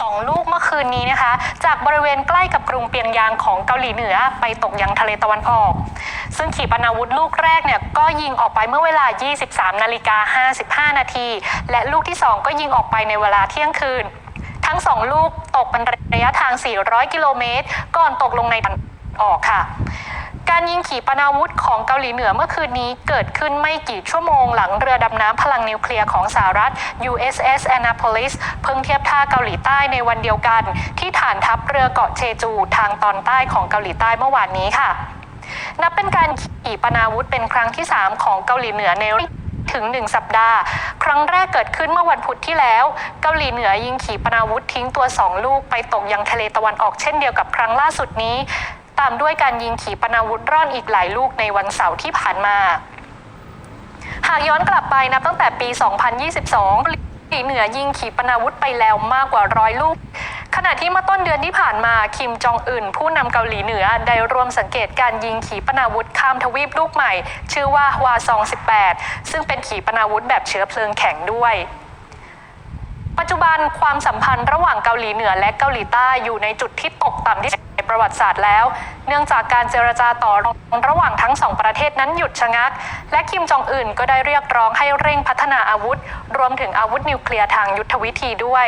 สองลูกเมื่อคืนนี้นะคะ จากบริเวณใกล้กับกรุงเปียงยางของเกาหลีเหนือไปตกยังทะเลตะวันออก ซึ่งขีปนาวุธลูกแรกเนี่ยก็ยิงออกไปเมื่อเวลา 23 นาฬิกา 55 นาที และลูกที่ 2 ก็ยิงออกไปในเวลาเที่ยงคืน ทั้ง 2 ลูกตกเป็นระยะทาง 400 กิโลเมตร ก่อนตกลงในตะวันออกค่ะ การยิงขีปนาวุธของเกาหลีเหนือเมื่อคืนนี้เกิดขึ้นไม่กี่ชั่วโมงหลังเรือดำน้ำพลังนิวเคลียร์ของสหรัฐ USS Annapolis เพิ่งเทียบท่าเกาหลีใต้ในวันเดียวกัน ที่ฐานทัพเรือเกาะเชจูทางตอนใต้ของเกาหลีใต้เมื่อวานนี้ค่ะ นับเป็นการขีปนาวุธเป็นครั้งที่ 3 ของเกาหลีเหนือในถึง 1 สัปดาห์ ครั้งแรกเกิดขึ้นเมื่อวันพุธที่แล้ว เกาหลีเหนือยิงขีปนาวุธทิ้งตัว 2 ลูกไปตกยังทะเลตะวันออกเช่นเดียวกับครั้งล่าสุดนี้ ตามด้วยการยิงขีปนาวุธร่อนอีกหลายลูกในวันเสาร์ที่ผ่านมา หากย้อนกลับไปนับตั้งแต่ปี 2022เกาหลีเหนือยิงขีปนาวุธไปแล้วมากกว่าร้อยลูก ขณะที่เมื่อต้นเดือนที่ผ่านมาคิมจองอึนผู้นำเกาหลีเหนือได้ร่วมสังเกตการยิงขีปนาวุธข้ามทวีปลูกใหม่ ชื่อว่าฮวาซอง 18 ซึ่งเป็นขีปนาวุธแบบเชื้อเพลิงแข็งด้วย ปัจจุบันความสัมพันธ์ระหว่างเกาหลีเหนือและเกาหลีใต้อยู่ในจุดที่ตกต่ำที่สุด ประวัติศาสตร์แล้ว เนื่องจากการเจรจาต่อรองระหว่างทั้งสองประเทศนั้นหยุดชะงัก และคิมจองอึนก็ได้เรียกร้องให้เร่งพัฒนาอาวุธ รวมถึงอาวุธนิวเคลียร์ทางยุทธวิธีด้วย